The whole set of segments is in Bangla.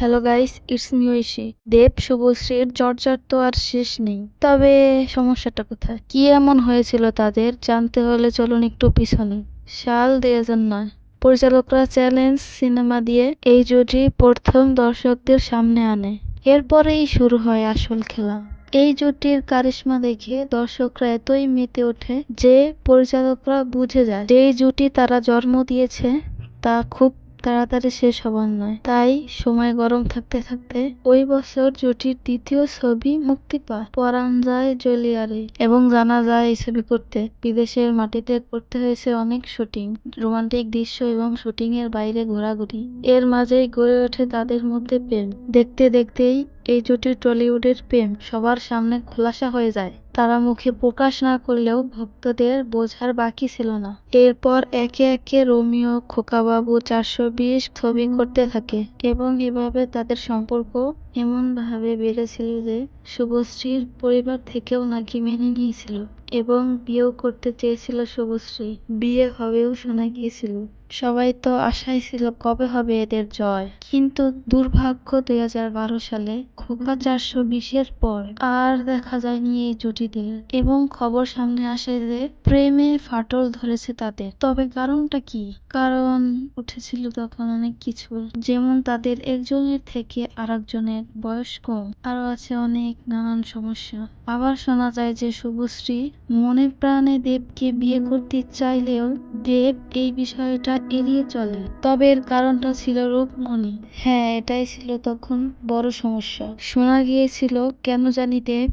Hello guys it's me Oishi Deb শুভশ্রীর চর্চার তো আর শেষ নেই। তবে সমস্যাটা কোথায়? কি এমন হয়েছিল তাদের? জানতে হলে চলুন একটু পিছনে। সাল দুই হাজার নয়। পরিচালকরা চ্যালেঞ্জ সিনেমা দিয়ে এই জুটি প্রথম দর্শকদের সামনে আনে। এরপরেই শুরু হয় আসল খেলা। এই জুটির কারিশমা দেখে দর্শকরা এতই মেতে ওঠে যে পরিচালকরা বুঝে যায় যে এই জুটি তারা জন্ম দিয়েছে তা খুব তাড়াতাড়ি শেষ হবার নয়। তাই সময় গরম থাকতে থাকতে ওই বছর জুটির দ্বিতীয় ছবি মুক্তি পায় পরাণ যায় জলিয়ারে। এবং জানা যায় এই ছবি করতে বিদেশের মাটিতে করতে হয়েছে অনেক শুটিং, রোমান্টিক দৃশ্য এবং শুটিং এর বাইরে ঘোরাঘুরি। এর মাঝেই গড়ে ওঠে তাদের মধ্যে প্রেম। দেখতে দেখতেই এই জুটির টলিউডের প্রেম সবার সামনে খোলাসা হয়ে যায়। তারা মুখে প্রকাশ না করলেও ভক্তদের বোঝার বাকি ছিল না। এরপর একে একে রোমিও, খোকাবাবু চারশো বিশ ছবি করতে থাকে এবং এভাবে তাদের সম্পর্ক এমন ভাবে বেড়েছিল যে শুভশ্রীর পরিবার থেকেও নাকি মেনে নিয়েছিল এবং বিয়েও করতে চেয়েছিল শুভশ্রী। বিয়ে হবেও শোনা গিয়েছিল। সবাই তো আশায় ছিল কবে হবে এদের জয়। কিন্তু দুর্ভাগ্য দুই হাজার বারো সালে খোকা চারশো বিশের পর আর দেখা যায়নি এই জুটিদের এবং খবর সামনে আসে যে প্রেমে ফাটল ধরেছে তাদের। তবে কারণটা কি? কারণ উঠেছিল তখন অনেক কিছু, যেমন তাদের একজনের থেকে আরেকজনের বয়স কম। আরও আছে অনেক নানান সমস্যা। আবার শোনা যায় যে শুভশ্রী মনে প্রাণে দেবকে বিয়ে করতে চাইলেও দেব এই বিষয়টা এড়িয়ে চলে। তবে এর কারণটা ছিল রূপমণি। হ্যাঁ এটাই ছিল তখন বড় সমস্যা। শোনা গিয়েছিল, কেন জানি দেব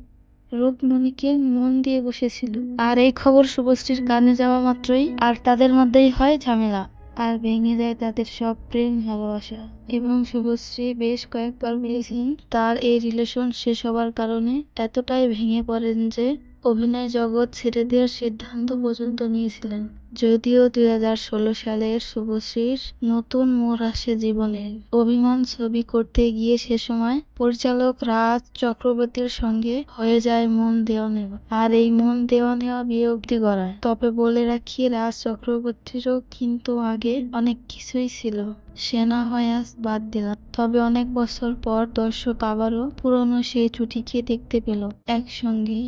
রূপমণিকে মন দিয়ে বসেছিল। আর এই খবর শুভশ্রীর কানে যাওয়া মাত্রই, আর তাদের মধ্যেই হয় ঝামেলা। আর ভেঙে যায় তাদের সব প্রেম, ভালোবাসা। এবং শুভশ্রী বেশ কয়েকবার বলেছেন তার এই রিলেশন শেষ হওয়ার কারণে এতটাই ভেঙে পড়েন যে অভিনয় জগৎ ছেড়ে দেওয়ার সিদ্ধান্ত পর্যন্ত নিয়েছিলেন, যদিও দুই হাজার ষোলো সালের শুভশ্রীর নতুন মোড় আসে জীবনে। অভিমান ছবি করতে গিয়ে সে সময় পরিচালক রাজ চক্রবর্তীর সঙ্গে হয়ে যায় মন দেওয়া নেওয়া, আর এই মন দেওয়া নেওয়া বিয়ে অব্দি গড়ায়। তবে বলে রাখি, রাজ চক্রবর্তীরও কিন্তু আগে অনেক কিছুই ছিল। সে না হয় আজ বাদ দিলাম। তবে অনেক বছর পর দর্শক আবারও পুরনো সেই জুটিকে দেখতে পেল। একসঙ্গে